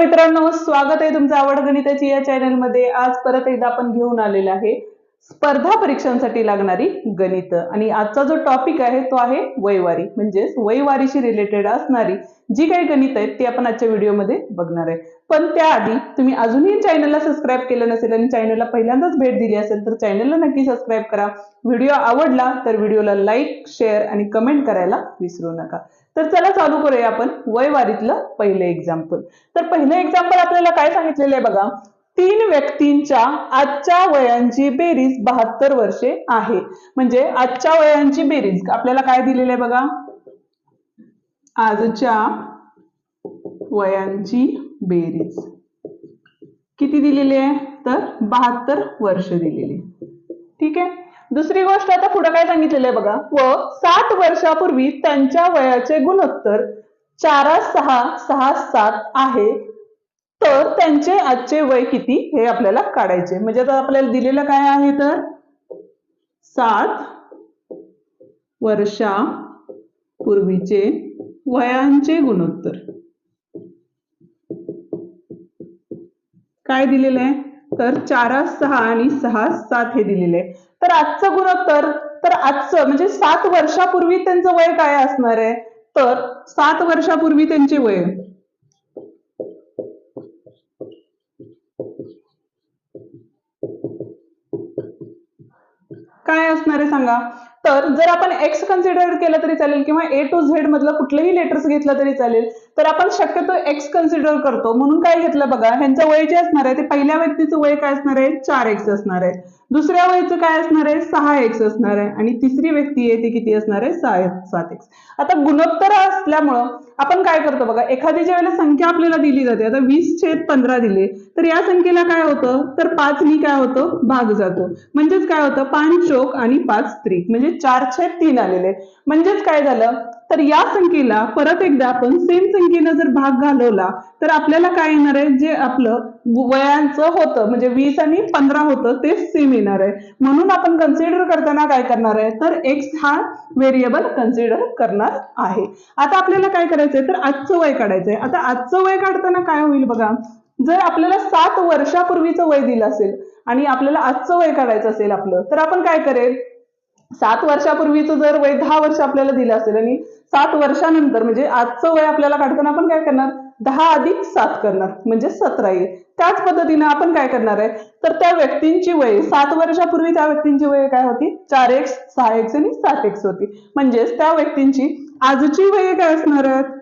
मित्रांनो स्वागत आहे तुमचं आवड गणिताची या चॅनलमध्ये आज परत एकदा आपण घेऊन आलेलं आहे. स्पर्धा परीक्षांसाठी लागणारी गणित. आणि आजचा जो टॉपिक आहे तो आहे वयवारी म्हणजेच वयवारीशी रिलेटेड असणारी जी काही गणित आहेत ती आपण आजच्या व्हिडिओमध्ये बघणार आहे. पण त्याआधी तुम्ही अजूनही चॅनलला सबस्क्राईब केलं नसेल आणि चॅनलला पहिल्यांदाच भेट दिली असेल तर चॅनलला नक्की सबस्क्राईब करा. व्हिडिओ आवडला तर व्हिडिओला लाईक शेअर आणि कमेंट करायला विसरू नका. तर चला चालू करूया आपण वयवारीतलं पहिलं एक्झाम्पल तर पहिलं एक्झाम्पल आपल्याला काय सांगितलेलं आहे बघा. तीन व्यक्तींच्या आजच्या वयांची बेरीज बहात्तर वर्षे आहे. म्हणजे आजच्या वयांची बेरीज. आपल्याला काय दिलेलं आहे बघा? आजच्या वयांची बेरीज. किती दिलेली आहे? तर बहात्तर वर्ष दिलेली. ठीक आहे? दुसरी गोष्ट आता पुढे काय सांगितलेलं आहे बघा? व सात वर्षापूर्वी त्यांच्या वयाचे गुणोत्तर चारा सहा सहा सात आहे. तर त्यांचे आजचे वय किती हे आपल्याला काढायचे. म्हणजे आता आपल्याला दिलेलं काय आहे तर साठ वर्षापूर्वीचे वयांचे गुणोत्तर. काय दिलेलं आहे? तर चारा सहा आणि सहा सात हे दिलेले आहे. तर आजचं गुणोत्तर तर आजचं म्हणजे सात वर्षापूर्वी त्यांचं वय काय असणार आहे? तर सात वर्षापूर्वी त्यांचे वय काय असणार आहे सांगा? तर जर आपण एक्स कन्सिडर केलं तरी चालेल किंवा ए टू झेड मधलं कुठलंही लेटर्स घेतलं तरी चालेल. तर आपण शक्यतो एक्स कन्सिडर करतो. म्हणून काय घेतलं बघा ह्यांचं वय जे असणार आहे ते पहिल्या व्यक्तीचं वय काय असणार आहे? चार एक्स असणार आहे. दुसऱ्या वयचं काय असणार आहे? सहा एक्स असणार आहे. आणि तिसरी व्यक्ती आहे ती किती असणार आहे? सहा सात एक्स आता गुणोत्तर असल्यामुळं आपण काय करतो बघा एखादी ज्या वेळेला संख्या आपल्याला दिली जाते आता वीस छेद पंधरा दिले तर या संख्येला काय होतं? तर पाच मी काय होतं? भाग जातो. म्हणजेच काय होतं? पाच चोक आणि पाच त्रिक. म्हणजे चार छेद तीन आलेले. म्हणजेच काय झालं? तर या संख्येला परत एकदा आपण सेम संख्येनं जर भाग घालवला तर आपल्याला काय येणार आहे? जे आपलं वयांचं होतं म्हणजे वीस आणि पंधरा होतं ते सेम येणार आहे. म्हणून आपण कन्सिडर करताना काय करणार आहे? तर एक्स हा व्हेरिएबल कन्सिडर करणार आहे. आता आपल्याला काय करायचंय? तर आजचं वय काढायचंय. आता आजचं वय काढताना काय होईल बघा? जर आपल्याला सात वर्षापूर्वीचं वय दिलं असेल आणि आपल्याला आजचं वय काढायचं असेल आपलं तर आपण काय करेल? सात वर्षापूर्वीचं जर वय दहा वर्ष आपल्याला दिलं असेल आणि सात वर्षानंतर म्हणजे आजचं वय आपल्याला काढताना आपण काय करणार? दहा अधिक सात करणार म्हणजे सतरा येईल. त्याच पद्धतीने आपण काय करणार आहे? तर त्या व्यक्तींची वय सात वर्षापूर्वी त्या व्यक्तींची वय काय होती? चार एक्स सहा एक्स आणि सात एक्स होती. म्हणजेच त्या व्यक्तींची आजची वय काय असणार आहेत?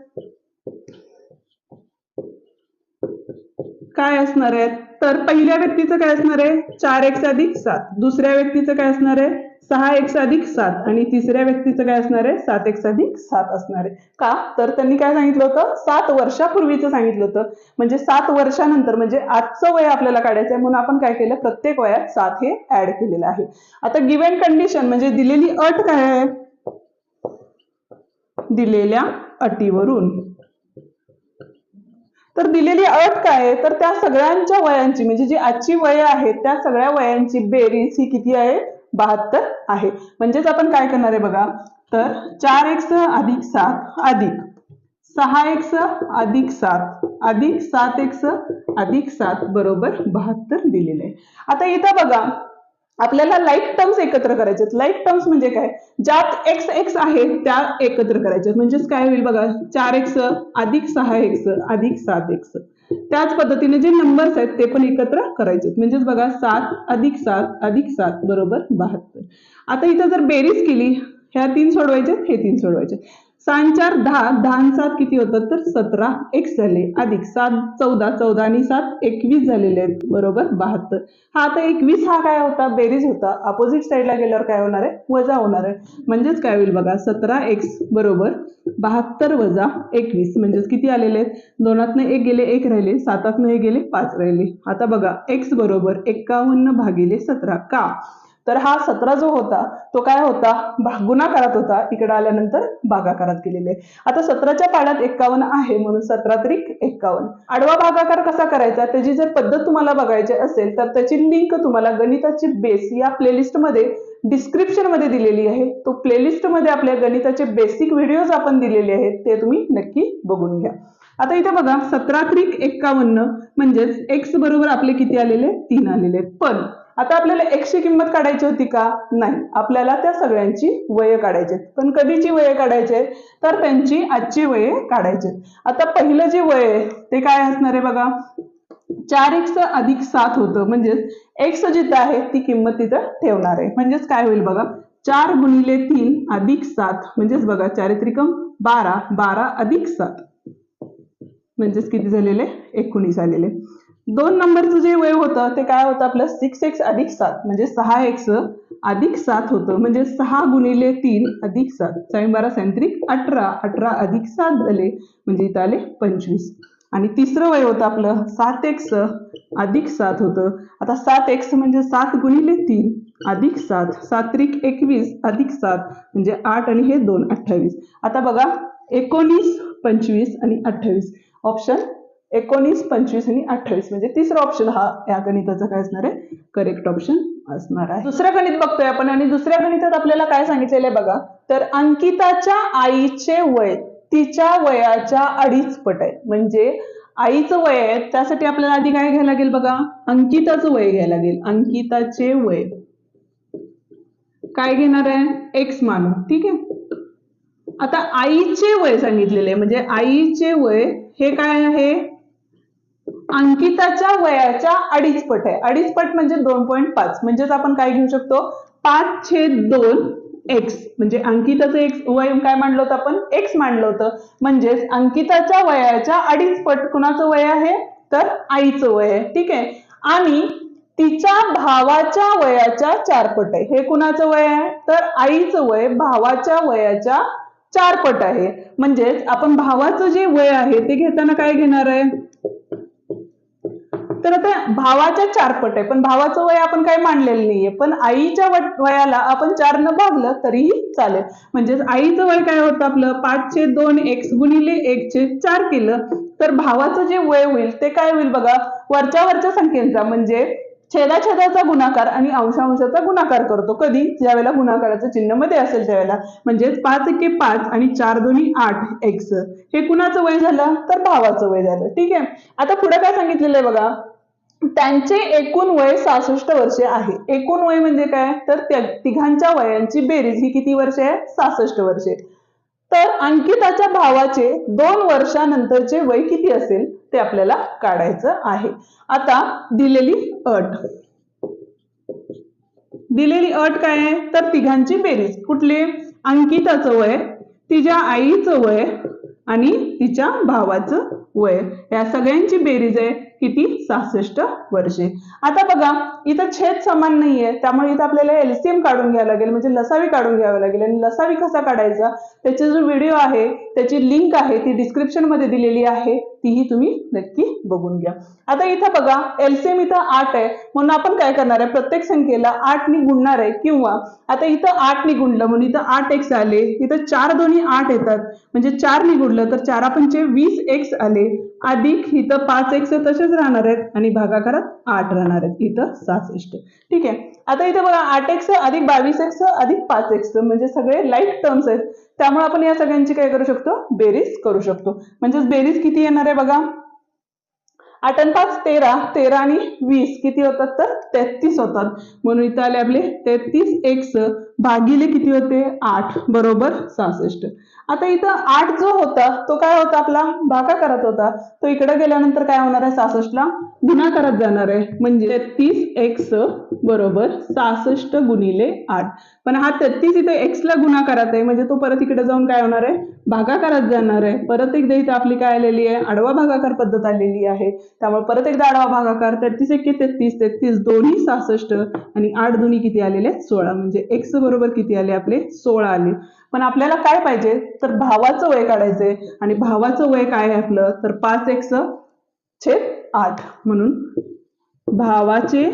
काय असणार आहे? तर पहिल्या व्यक्तीचं काय असणार आहे? चार एक्स अधिक सात. दुसऱ्या व्यक्तीचं काय असणार आहे? सहा एक्स अधिक सात. आणि तिसऱ्या व्यक्तीचं काय असणार आहे? सात एक्स अधिक सात असणार आहे. का? तर त्यांनी काय सांगितलं होतं? सात वर्षापूर्वीचं सांगितलं होतं. म्हणजे सात वर्षानंतर म्हणजे आजचं वय आपल्याला काढायचं आहे. म्हणून आपण काय केलं? प्रत्येक वयात सात हे ऍड केलेलं आहे. आता गिव्हन कंडिशन म्हणजे दिलेली अट काय आहे? दिलेल्या अटीवरून. तर दिलेली अट काय आहे? तर त्या सगळ्यांच्या वयांची म्हणजे जी आजची वय आहेत त्या सगळ्या वयांची बेरीज ही किती आहे? बहात्तर आहे. म्हणजेच आपण काय करणार आहे बघा? तर चार एक्स अधिक सात अधिक. सहा एक्स अधिक सात अधिक सात एक्स अधिक सात बरोबर बहात्तर दिलेले आहे. आता इथं बघा आपल्याला लाईक टर्म्स एकत्र करायचे लाईक टर्म्स म्हणजे काय? ज्यात एक्स एक्स आहे त्या एकत्र करायच्या म्हणजेच काय होईल बघा? चार एक्स अधिक सहा एक्स अधिक सात एक्स त्याच पद्धतीने जे नंबर्स आहेत ते पण एकत्र करायचे म्हणजेच बघा सात अधिक सात अधिक सात बरोबर बहात्तर. आता इथं जर बेरीज केली ह्या तीन सोडवायचे हे तीन सोडवायचे चार दहा दहा सात किती होतात? तर सतरा. एक्स झाले. अधिक सात चौदा. चौदा आणि सात एकवीस झालेले आहेत. बरोबर? बहात्तर. हा आता एकवीस हा काय होता? बेरीज होता. अपोजिट साईडला गेल्यावर काय होणार आहे? वजा होणार आहे. म्हणजेच काय होईल बघा? सतरा एक्स बरोबर बहात्तर वजा एकवीस. म्हणजेच किती आलेले आहेत? दोनातनं एक गेले एक राहिले. सातातनं एक गेले पाच राहिले. आता बघा. एक्स बरोबर एक्कावन्न भागिले सतरा. का? तर हा सतरा जो होता तो काय होता? भा- गुणाकारात होता. इकडे आल्यानंतर भागाकारात केलेले आता सतराच्या पाण्यात एक्कावन्न आहे म्हणून सतरा त्रिक एक्कावन्न. आडवा भागाकार कसा करायचा? त्याची जर पद्धत तुम्हाला बघायची असेल तर त्याची लिंक तुम्हाला गणिताची बेस या प्लेलिस्टमध्ये डिस्क्रिप्शनमध्ये दिलेली आहे. तो प्लेलिस्टमध्ये आपल्या गणिताचे बेसिक व्हिडिओज आपण दिलेले आहेत ते तुम्ही नक्की बघून घ्या. आता इथे बघा सतरा त्रिक एक्कावन्न म्हणजेच एक्स बरोबर आपले किती आलेले? तीन आलेले आहेत. पण आता आपल्याला एक्सची किंमत काढायची होती का? नाही. आपल्याला त्या सगळ्यांची वय काढायची आहेत. पण कधीची वय काढायची आहेत? तर त्यांची आजची वय काढायची आता पहिलं जे वय आहे ते काय असणार आहे बघा? चार एक्स अधिक सात होतं. म्हणजेच एक्स जिथं आहे ती किंमत तिथं ठेवणार आहे. म्हणजेच काय होईल बघा? चार गुणिले तीन अधिक सात. म्हणजेच बघा चारित्रिकम बारा बारा अधिक सात. म्हणजेच किती झालेले? एकोणीस आलेले. दोन नंबरचं जे वय होतं ते काय होतं आपलं? सिक्स एक्स अधिक सात म्हणजे सहा एक्स अधिक सात होतं. म्हणजे सहा गुणिले तीन अधिक सात. साईन बारा सायंत्रिक अठरा अठरा अधिक सात झाले म्हणजे इथं आले पंचवीस. आणि तिसरं वय होतं आपलं सात एक्स अधिक सात होतं. आता सात एक्स म्हणजे सात गुणिले तीन अधिक सात. सात्रिक एकवीस अधिक सात म्हणजे आठ आणि हे दोन अठ्ठावीस. आता बघा एकोणीस पंचवीस आणि अठ्ठावीस. ऑप्शन एकोणीस पंचवीस आणि अठ्ठावीस. म्हणजे तिसरा ऑप्शन हा या गणिताचा काय असणार आहे? करेक्ट ऑप्शन असणार आहे. दुसरं गणित बघतोय आपण आणि दुसऱ्या गणितात आपल्याला काय सांगितलेलं आहे बघा? तर अंकिताच्या आईचे वय तिच्या वयाच्या अडीच पट आहे म्हणजे आईचं वय आहे त्यासाठी आपल्याला आधी काय घ्यायला लागेल बघा? अंकिताचं वय घ्यायला लागेल. अंकिताचे वय. काय घेणार आहे? एक्स मानू. ठीक आहे? आता आईचे वय सांगितलेले म्हणजे आईचे वय हे काय आहे? अंकिताच्या वयाच्या अडीच पट आहे. अडीच पट म्हणजे दोन पॉईंट पाच. म्हणजेच आपण काय घेऊ शकतो? पाच छेद दोन एक्स म्हणजे अंकिताचं एक्स वय काय मांडलं होतं आपण? एक्स मांडलं होतं. म्हणजेच अंकिताच्या वयाच्या अडीच पट कुणाचं वय आहे? तर आईचं वय आहे. ठीक आहे? आणि तिच्या भावाच्या वयाच्या चार पट आहे. हे कुणाचं वय आहे? तर आईचं वय भावाच्या वयाच्या चार पट आहे. म्हणजेच आपण भावाचं जे वय आहे ते घेताना काय घेणार आहे? तर आता भावाच्या चार पट आहे. पण भावाचं वय आपण काय मांडलेलं नाहीये. पण आईच्या वयाला आपण चार न भागलं तरीही चालेल. म्हणजेच आईचं वय काय होतं आपलं? पाचशे दोन एक्स गुणिले एकशे चार केलं. तर भावाचं जे वय होईल ते काय होईल बघा? वरच्या वरच्या संख्येचा म्हणजे छेदाछेदाचा गुणाकार आणि अंशांशाचा गुणाकार करतो. कधी? ज्यावेळेला गुणाकाराचं चिन्हमध्ये असेल त्यावेळेला. म्हणजेच पाच एके पाच आणि चार दोन्ही आठ एक्स. हे कुणाचं वय झालं? तर भावाचं वय झालं. ठीक आहे? आता पुढे काय सांगितलेलं आहे बघा? त्यांचे एकूण वय सहासष्ट वर्षे आहे. एकूण वय म्हणजे काय? तर त्या तिघांच्या वयांची बेरीज ही किती वर्षे आहे? सहासष्ट वर्षे. तर अंकिताच्या भावाचे दोन वर्षानंतरचे वय किती असेल? ते आपल्याला काढायचं आहे. आता दिलेली अट. दिलेली अट काय? आहे तर तिघांची बेरीज. कुठली? अंकिताचं वय तिच्या आईचं वय आणि तिच्या भावाचं वय. या सगळ्यांची बेरीज आहे. किती? सहासष्ट वर्षे. आता बघा इथं छेद समान नाहीये. त्यामुळे इथं आपल्याला एलसीएम काढून घ्यावं लागेल. म्हणजे लसावी काढून घ्यावं लागेल. आणि लसावी कसा काढायचा? त्याचा जो व्हिडिओ आहे त्याची लिंक आहे ती डिस्क्रिप्शनमध्ये दिलेली आहे. तीही तुम्ही नक्की बघून घ्या. आता इथं बघा एलसीएम इथं आठ आहे. म्हणून आपण काय करणार आहे? प्रत्येक संख्येला आठ नि गुणणार आहे. किंवा आता इथं आठ नि गुणलं म्हणून इथं आठ एक्स आले. इथं चार दोन्ही आठ येतात. म्हणजे चार नि गुणलं तर चारा पंचे वीस एक्स आले. अधिक इथं पाच एक्स तसेच राहणार आहेत आणि भागाकारात आठ राहणार आहेत. इथं सहासष्ट. ठीक आहे. आता इथं बघा आठ एक्स अधिक बावीस एक्स अधिक पाच एक्स म्हणजे सगळे लाइट टर्म्स आहेत. त्यामुळे आपण या सगळ्यांची काय करू शकतो? बेरीज करू शकतो. म्हणजेच बेरीज किती येणार आहे बघा? आठ आणि पाच तेरा तेरा आणि वीस. किती होतात तर? तेहतीस होतात. म्हणून इथं आले आपले तेहतीस एक्स भागिले किती होते? आठ. बरोबर सहासष्ट. आता इथं आठ जो होता तो काय होता आपला? भागाकारात होता. तो इकडे गेल्यानंतर काय होणार आहे? सहासष्टला गुणाकारात जाणार आहे. म्हणजे तेहतीस एक्स बरोबर सहासष्ट गुणिले आठ. पण हा तेहतीस इथे एक्सला गुन्हा करत आहे. म्हणजे तो परत इकडे जाऊन काय होणार आहे? भागाकारात जाणार आहे. परत एकदा इथे आपली काय आलेली आहे? आडवा भागाकार पद्धत आलेली आहे. त्यामुळे परत एकदा आडवा भागाकार तेहतीस एके तेहतीस तेहतीस दोन्ही सहासष्ट आणि आठ दोन्ही किती आलेले? सोळा. म्हणजे एक्स बरोबर किती आले आपले? सोळा आले. पण आपल्याला काय पाहिजे? तर भावाचं वय काढायचंय. आणि भावाचं वय काय आहे आपलं? तर पाच एक्स छेद आठ. म्हणून भावाचे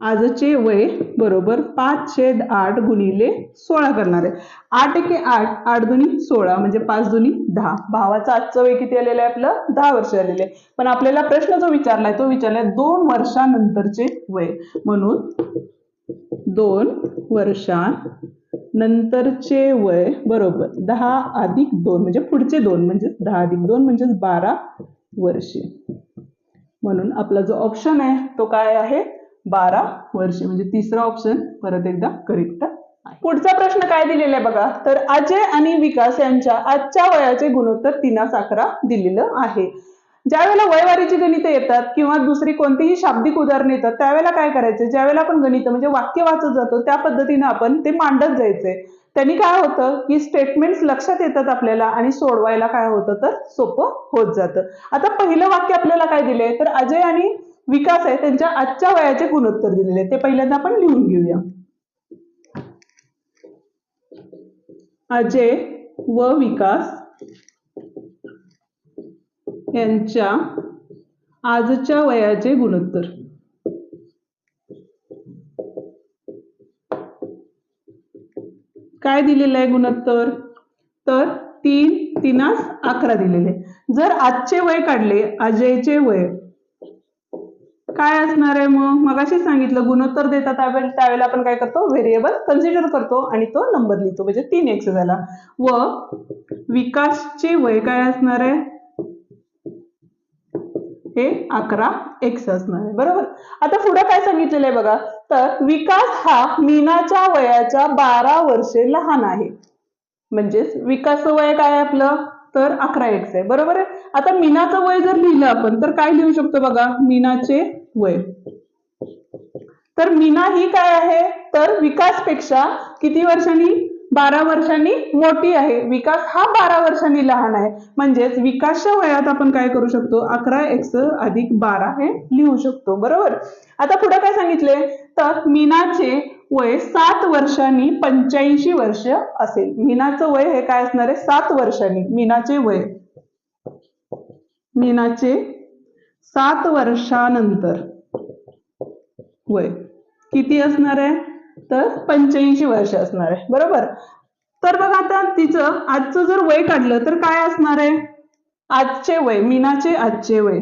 आजचे वय बरोबर पाच छेद आठ गुणिले सोळा करणार आहे. आठ एके आठ आठ दुनी सोळा म्हणजे पाच दुनी दहा. भावाचं आजचं वय किती आलेलं आहे आपलं? दहा वर्ष आलेलं आहे. पण आपल्याला प्रश्न जो विचारलाय तो विचारलाय दोन वर्षानंतरचे वय. म्हणून दोन नंतरचे वय बरोबर दहा अधिक दोन म्हणजे पुढचे दोन म्हणजे दहा अधिक दोन म्हणजे बारा वर्षे. म्हणून आपला जो ऑप्शन आहे तो काय आहे? बारा वर्षे म्हणजे तिसरा ऑप्शन परत एकदा करेक्ट पुढचा प्रश्न काय दिलेला आहे बघा? तर अजय आणि विकास यांच्या आजच्या वयाचे गुणोत्तर तिनास अकरा दिलेलं आहे. ज्यावेळेला वयवारीची गणितं येतात किंवा दुसरी कोणतीही शाब्दिक उदाहरणं येतात त्यावेळेला काय करायचं? ज्यावेळेला आपण गणित म्हणजे वाक्य वाचत जातो त्या पद्धतीने आपण ते मांडत जायचंय. त्यांनी काय होतं? की स्टेटमेंट्स लक्षात येतात आपल्याला आणि सोडवायला काय होतं? तर सोपं होत जातं. आता पहिलं वाक्य आपल्याला काय दिलंय? तर अजय आणि विकास आहे त्यांच्या आजच्या वयाचे गुणोत्तर दिलेले आहे. ते पहिल्यांदा आपण लिहून घेऊया. अजय व विकास यांच्या आजच्या वयाचे गुणोत्तर. काय दिलेलं आहे गुणोत्तर? तर तीन तीनास अकरा दिलेले. जर आजचे वय काढले अजयचे वय काय असणार आहे मग? मगाशी सांगितलं गुणोत्तर देतात त्यावेळेला त्यावेळेला आपण काय करतो? व्हेरिएबल कन्सिडर करतो आणि तो नंबर लिहितो. म्हणजे तीन एक्स झाला. व विकासचे वय काय असणार आहे? हे अकरा एक्स असणार आहे. बरोबर? आता पुढे काय सांगितलेलं आहे बघा. तर विकास हा मीनाच्या वयाच्या बारा वर्षे लहान आहे. म्हणजेच विकास वय काय आहे आपलं? तर अकरा एक्स आहे. बरोबर आहे? आता मीनाचं वय जर लिहिलं आपण तर काय लिहू शकतो बघा? मीनाचे वय तर मीना ही काय आहे? तर विकासपेक्षा किती वर्षांनी? बारा वर्षांनी मोठी आहे. विकास हा बारा वर्षांनी लहान आहे. म्हणजेच विकासच्या वयात आपण काय करू शकतो? अकरा एक्स अधिक बारा हे लिहू शकतो. बरोबर? आता पुढे काय सांगितले? तर मीनाचे वय सात वर्षांनी पंच्याऐंशी वर्ष असेल. मीनाचं वय हे काय असणार आहे? सात वर्षांनी. मीनाचे वय. मीनाचे सात वर्षानंतर. वय. किती असणार आहे? तर पंच्याऐंशी वर्ष असणार आहे. बरोबर? तर बघा आता तिचं आजचं जर वय काढलं तर काय असणार आहे? आजचे वय मीनाचे आजचे वय.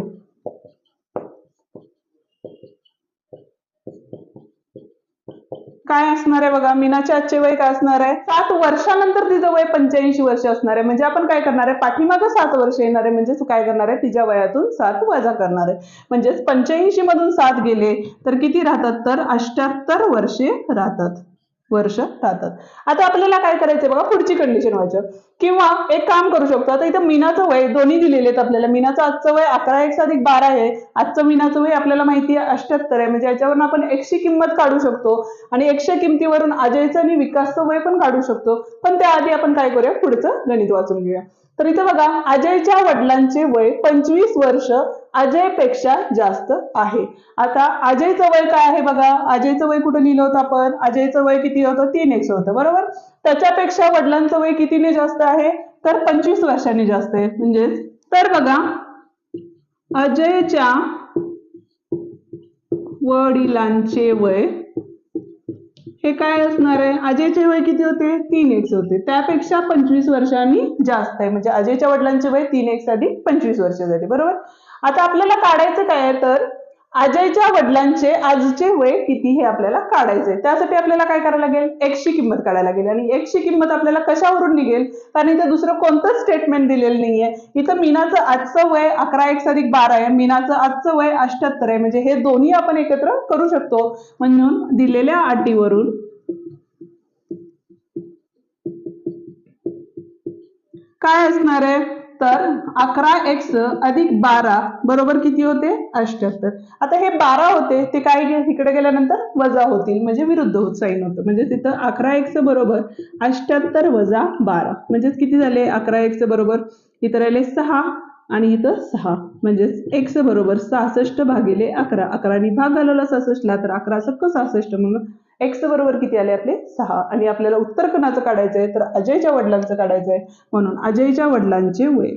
काय असणार आहे बघा? मीनाचे आजचे वय काय असणार आहे? सात वर्षानंतर तिचं वय पंच्याऐंशी वर्ष असणार आहे. म्हणजे आपण काय करणार आहे? पाठीमागं सात वर्ष येणार आहे. म्हणजे तू काय करणार आहे? तिच्या वयातून सात वजा करणार आहे. म्हणजेच पंच्याऐंशी मधून सात गेले तर किती राहतात? तर अष्ट्याहत्तर वर्षे राहतात. वर्ष राहतात आता आपल्याला काय करायचंय बघा पुढची कंडिशन व्हायचं. किंवा एक काम करू शकतो आता इथं मीनाचं वय दोन्ही दिलेले आहेत आपल्याला. मीनाचं आजचं वय अकरा एक अधिक बारा आहे. आजचं मीनाचं वय आपल्याला माहिती आहे अष्ट्याहत्तर आहे. म्हणजे याच्यावरून आपण एकशे किंमत काढू शकतो. आणि एकशे किमतीवरून अजयचं आणि विकासचं वय पण काढू शकतो. पण त्याआधी आपण काय करूया पुढचं गणित वाचून घेऊया. तर इथं बघा अजयच्या वडिलांचे वय पंचवीस वर्ष अजयपेक्षा जास्त आहे. आता अजयचं वय काय आहे बघा? अजयचं वय कुठं लिहिलं होतं आपण? अजयचं वय किती होतं? तीन एक्स होतं बरोबर? त्याच्यापेक्षा वडिलांचं वय कितीने जास्त आहे? तर पंचवीस वर्षांनी जास्त आहे. म्हणजे तर बघा अजयच्या वडिलांचे वय हे काय असणार आहे? अजयचे वय किती होते? तीन एक्स होते. त्यापेक्षा पंचवीस वर्षांनी जास्त आहे. म्हणजे अजयच्या वडिलांचे वय तीन एक्स अधिक पंचवीस वर्ष झाले. बरोबर? आता आपल्याला काढायचं काय आहे तर अजयच्या वडिलांचे आजचे वय किती हे आपल्याला काढायचे त्यासाठी आपल्याला काय करायला लागेल? एक्सची किंमत काढायला लागेल. आणि एक्सची किंमत आपल्याला कशावरून निघेल? कारण इथं दुसरं कोणतंच स्टेटमेंट दिलेलं नाहीये. इथं मीनाचं आजचं वय अकरा एक अधिक बारा आहे. मीनाचं आजचं वय अष्ट्याहत्तर आहे. म्हणजे हे दोन्ही आपण एकत्र करू शकतो. म्हणून दिलेल्या अटीवरून काय असणार आहे? तर अकरा एक्स अधिक बारा बरोबर किती होते? अष्ट्याहत्तर आता हे बारा होते ते काय गे- इकडे गेल्यानंतर वजा होतील. म्हणजे विरुद्ध होत साईन होतं. म्हणजे तिथं अकरा एक्स बरोबर अष्ट्याहत्तर वजा बारा. म्हणजेच किती झाले? अकरा एक्स बरोबर इथं राहिले सहा. आणि इथं सहा म्हणजेच एक्स बरोबर सहासष्ट भागिले अकरा. अकराने भाग घालवला सहासष्टला तर अकरा सक्क सहासष्ट म्हणून एक्स बरोबर किती आले आपले? सहा. आणि आपल्याला उत्तर कोणाचं काढायचं आहे तर अजयच्या वडिलांचं काढायचं आहे म्हणून अजयच्या वडिलांचे वय.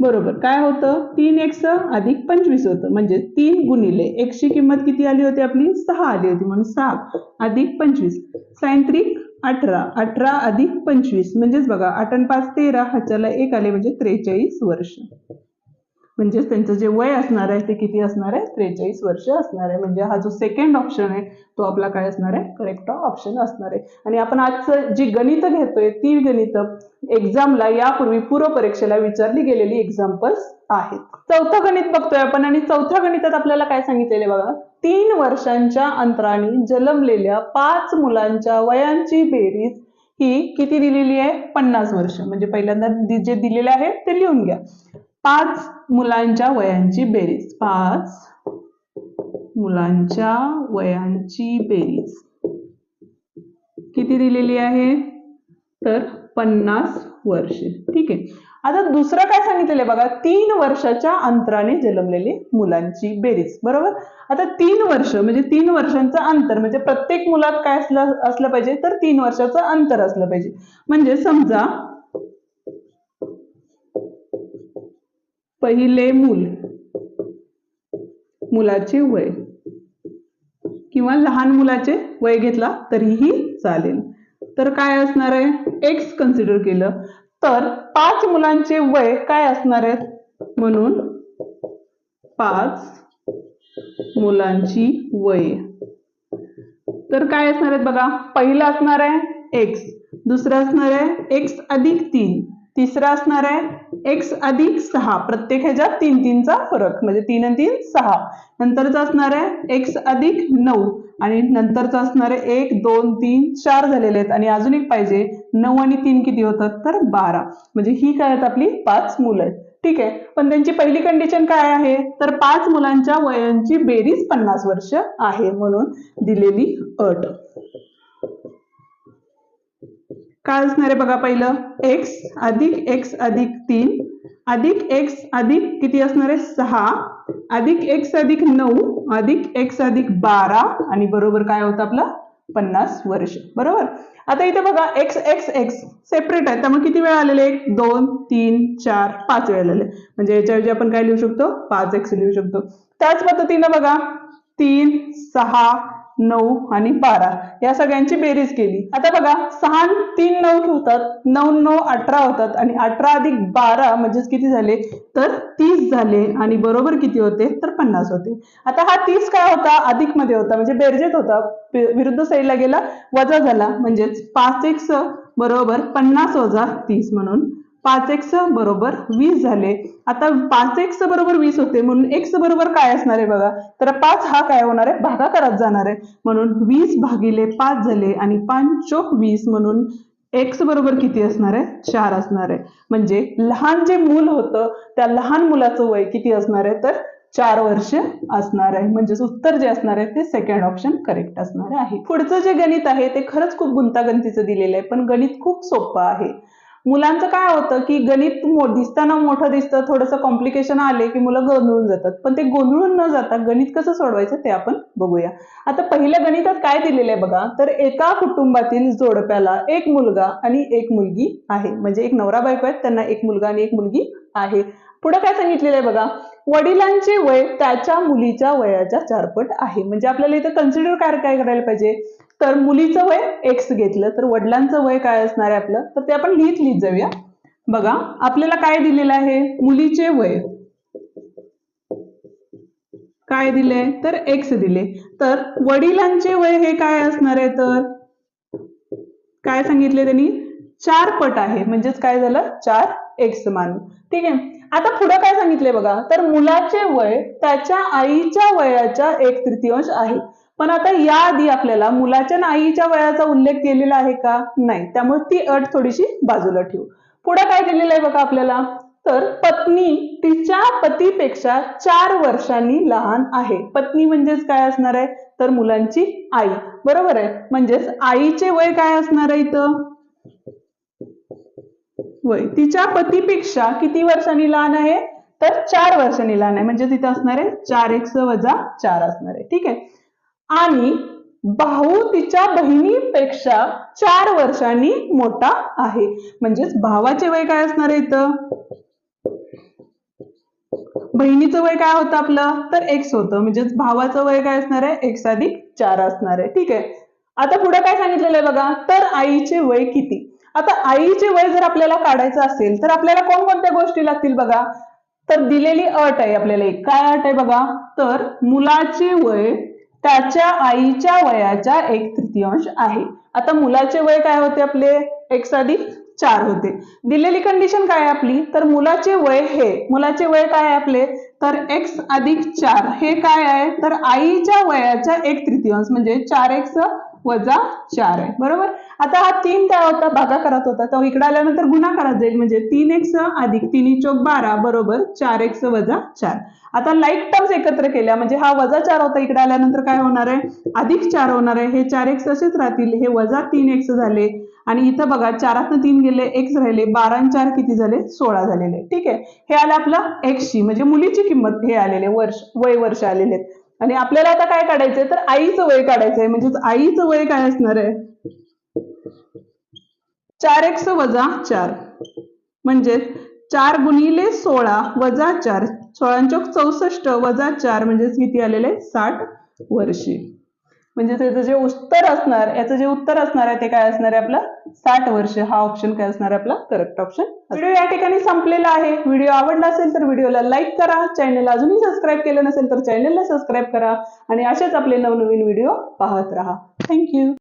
बरोबर. काय होतं? तीन एक्स अधिक पंचवीस होतं. म्हणजे तीन गुणिले एक्सची किंमत किती आली होती आपली? सहा आली होती म्हणून सहा अधिक पंचवीस. सायंत्रिक अठरा. अठरा अधिक पंचवीस. म्हणजेच बघा आठ आणि पाच तेरा ह्याच्याला एक आले म्हणजे त्रेचाळीस वर्ष. म्हणजेच त्यांचं जे वय असणार आहे ते किती असणार आहे? त्रेचाळीस वर्ष असणार आहे. म्हणजे हा जो सेकंड ऑप्शन आहे तो आपला काय असणार आहे? करेक्ट ऑप्शन असणार आहे. आणि आपण आजचं जी गणित घेतोय ती गणित एक्झामला यापूर्वी पूर्व परीक्षेला विचारली गेलेली एक्झाम्पल्स आहेत. चौथं गणित बघतोय आपण आणि चौथ्या गणितात आपल्याला काय सांगितलेले बघा? तीन वर्षांच्या अंतराने जन्मलेल्या पाच मुलांच्या वयांची बेरीज ही किती दिलेली आहे? पन्नास वर्ष. म्हणजे पहिल्यांदा जे दिलेलं आहे ते लिहून घ्या. पाच मुलांच्या वयांची बेरीज. पाच मुलांच्या वयांची बेरीज. किती दिलेली आहे? तर पन्नास वर्षे. ठीक आहे. आता दुसरं काय सांगितलेलं आहे बघा? तीन वर्षाच्या अंतराने जन्मलेले मुलांची बेरीज. बरोबर? आता तीन वर्ष म्हणजे तीन वर्षांचं अंतर म्हणजे प्रत्येक मुलात काय असलं असलं पाहिजे? तर तीन वर्षाचं अंतर असलं पाहिजे. म्हणजे समजा पहिले मूल. मुलाचे वय. किंवा लहान मुलाचे वय घेतला तरीही चालेल. तर काय असणार आहे? एक्स कन्सिडर केलं. तर पाच मुलांचे वय काय असणार आहेत? म्हणून पाच मुलांची वय. तर काय असणार आहेत बघा? पहिलं असणार आहे एक्स दुसरं असणार आहे एक्स अधिक तीन. तिसरं असणार आहे एक्स अधिक सहा. प्रत्येक ह्याच्यात तीन तीनचा फरक. म्हणजे तीन आणि तीन सहा. नंतरचा असणार आहे एक्स अधिक नऊ. आणि नंतरचा असणार आहे एक दोन तीन चार झालेले आहेत. आणि अजून एक पाहिजे. नऊ आणि तीन किती होतात? तर बारा. म्हणजे ही काय आहेत आपली पाच मुलं आहेत. ठीक आहे. पण त्यांची पहिली कंडिशन काय आहे? तर पाच मुलांच्या वयांची बेरीज पन्नास वर्ष आहे म्हणून दिलेली अट. काय असणार आहे बघा पहिलं? एक्स अधिक एक्स अधिक तीन. अधिक एक्स अधिक किती असणार आहे? सहा. अधिक एक्स अधिक नऊ. अधिक एक्स अधिक बारा. आणि बरोबर काय होतं आपलं? पन्नास वर्ष. बरोबर? आता इथे बघा एक्स एक्स एक्स सेपरेट आहे. त्यामुळे किती वेळ आलेले? एक दोन तीन चार पाच वेळ आलेले. म्हणजे याच्याऐवजी आपण काय लिहू शकतो? पाच एक्स लिहू शकतो. त्याच पद्धतीनं बघा तीन सहा नऊ आणि बारा. या सगळ्यांची बेरीज केली. आता बघा सहा तीन नऊ ठेवतात नऊ नऊ अठरा होतात आणि अठरा अधिक बारा म्हणजेच किती झाले? तर तीस झाले आणि बरोबर किती होते? तर पन्नास होते. आता हा तीस काय होता? अधिकमध्ये होता. म्हणजे बेरजेत होता. विरुद्ध साईडला गेला वजा झाला. म्हणजेच पाच एक्स बरोबर पन्नास वजा तीस म्हणून पाच एक्स बरोबर वीस झाले. आता पाच एक्स बरोबर वीस होते म्हणून एक्स बरोबर काय असणार आहे बघा? तर पाच हा काय होणार आहे? भागाकारात जाणार आहे. म्हणून वीस भागिले पाच झाले आणि पाच चोक वीस म्हणून एक्स बरोबर किती असणार आहे? चार असणार आहे. म्हणजे लहान जे मूल होतं त्या लहान मुलाचं वय किती असणार आहे? तर चार वर्ष असणार आहे. म्हणजेच उत्तर जे असणार आहे ते सेकंड ऑप्शन करेक्ट असणार आहे. पुढचं जे गणित आहे ते खरंच खूप गुंतागंतीचं दिलेलं आहे पण गणित खूप सोपं आहे. मुलांचं काय होतं की गणित मो दिसताना मोठं दिसतं थोडंसं कॉम्प्लिकेशन आले की मुलं गोंधळून जातात. पण ते गोंधळून न जाता गणित कसं सोडवायचं ते आपण बघूया. आता पहिल्या गणितात काय दिलेलं आहे बघा तर एका कुटुंबातील जोडप्याला एक मुलगा आणि एक मुलगी आहे. म्हणजे एक नवरा बायको आहेत त्यांना एक मुलगा आणि एक मुलगी आहे. पुढे काय सांगितलेलं आहे बघा वडिलांचे वय त्याच्या मुलीच्या वयाच्या चारपट आहे. म्हणजे आपल्याला इथं कन्सिडर काय काय करायला पाहिजे? तर मुलीचं वय एक्स घेतलं तर वडिलांचं वय काय असणार आहे आपलं? तर ते आपण लिहित लिहित जाऊया. बघा आपल्याला काय दिलेलं आहे? मुलीचे वय. काय दिले तर एक्स दिले. तर वडिलांचे वय हे काय असणार आहे तर? काय सांगितले त्यांनी? चार पट आहे. म्हणजेच काय झालं? चार एक्स मान. ठीक आहे? आता पुढे काय सांगितले बघा? तर मुलाचे वय त्याच्या आईच्या वयाच्या एक तृतीयांश आहे. पण आता याआधी आपल्याला मुलाच्या आईच्या वयाचा उल्लेख केलेला आहे का? नाही. त्यामुळे ती अट थोडीशी बाजूला ठेवू. पुढे काय दिलेलं आहे बघा आपल्याला? तर पत्नी तिच्या पतीपेक्षा चार वर्षांनी लहान आहे. पत्नी म्हणजेच काय असणार आहे? तर मुलांची आई. बरोबर आहे? म्हणजेच आईचे वय काय असणार आहे इथं? वय. तिच्या पतीपेक्षा किती वर्षांनी लहान आहे? तर चार वर्षांनी लहान आहे. म्हणजे तिथं असणार आहे चार एक वजा चार असणार आहे. ठीक आहे? आणि भाऊ तिच्या बहिणीपेक्षा चार वर्षांनी मोठा आहे. म्हणजेच भावाचे वय काय असणार आहे इथं? बहिणीचं वय काय होतं आपलं? तर एक्स होतं. म्हणजेच भावाचं वय काय असणार आहे? एक्स अधिक चार असणार आहे. ठीक आहे. आता पुढे काय सांगितलेलं आहे बघा? तर आईचे वय किती? आता आईचे वय जर आपल्याला काढायचं असेल तर आपल्याला कोणकोणत्या गोष्टी लागतील बघा? तर दिलेली अट आहे आपल्याला एक. काय अट आहे बघा? तर मुलाचे वय त्याच्या आईच्या वयाच्या एक तृतीयांश आहे. आता मुलाचे वय काय होते आपले? एक्स अधिक चार होते. दिलेली कंडिशन काय आहे आपली? तर मुलाचे वय हे मुलाचे वय काय आहे आपले? तर एक्स अधिक चार. हे काय आहे? तर आईच्या वयाच्या एक तृतीयांश म्हणजे चार एक्स वजा चार आहे. बरोबर? आता हा तीन काय होता भागाकारात होता. तो इकडे आल्यानंतर गुणाकारात जाईल. म्हणजे तीन एक्स अधिक तिन्ही चौक बारा बरोबर चार एक्स वजा चार. आता लाईक टर्म्स एकत्र केल्या. म्हणजे हा वजा चार होता इकडे आल्यानंतर काय होणार आहे? अधिक चार होणार आहे. हे चार एक्स असेच राहतील. हे वजा तीन एक्स झाले. आणि इथं बघा चारातनं तीन गेले एक्स राहिले. बारा चार किती झाले? सोळा झालेले. ठीक आहे? हे आलं आपलं एक्सची म्हणजे मुलीची किंमत हे आलेले. वर्ष वय वर्ष आलेले. आहेत आणि आपल्याला आता काय काढायचंय? तर आईचं वय काढायचंय. म्हणजे आईचं वय काय असणार आहे? चार एक्स वजा चार. म्हणजे चार गुणिले सोळा वजा चार. सोळांचोक चौसष्ट वजा चार म्हणजेच किती आलेले? साठ वर्षी. म्हणजे त्याचं जे उत्तर असणार याचं जे उत्तर असणार आहे ते काय असणार आहे आपलं? साठ वर्ष. हा ऑप्शन काय असणार आहे आपला? करेक्ट ऑप्शन व्हिडिओ या ठिकाणी संपलेला आहे. व्हिडिओ आवडला असेल तर व्हिडिओला लाईक करा. चॅनलला अजूनही सबस्क्राईब केलं नसेल तर चॅनलला सबस्क्राईब करा. आणि असेच आपले नवनवीन व्हिडिओ पाहत राहा. थँक्यू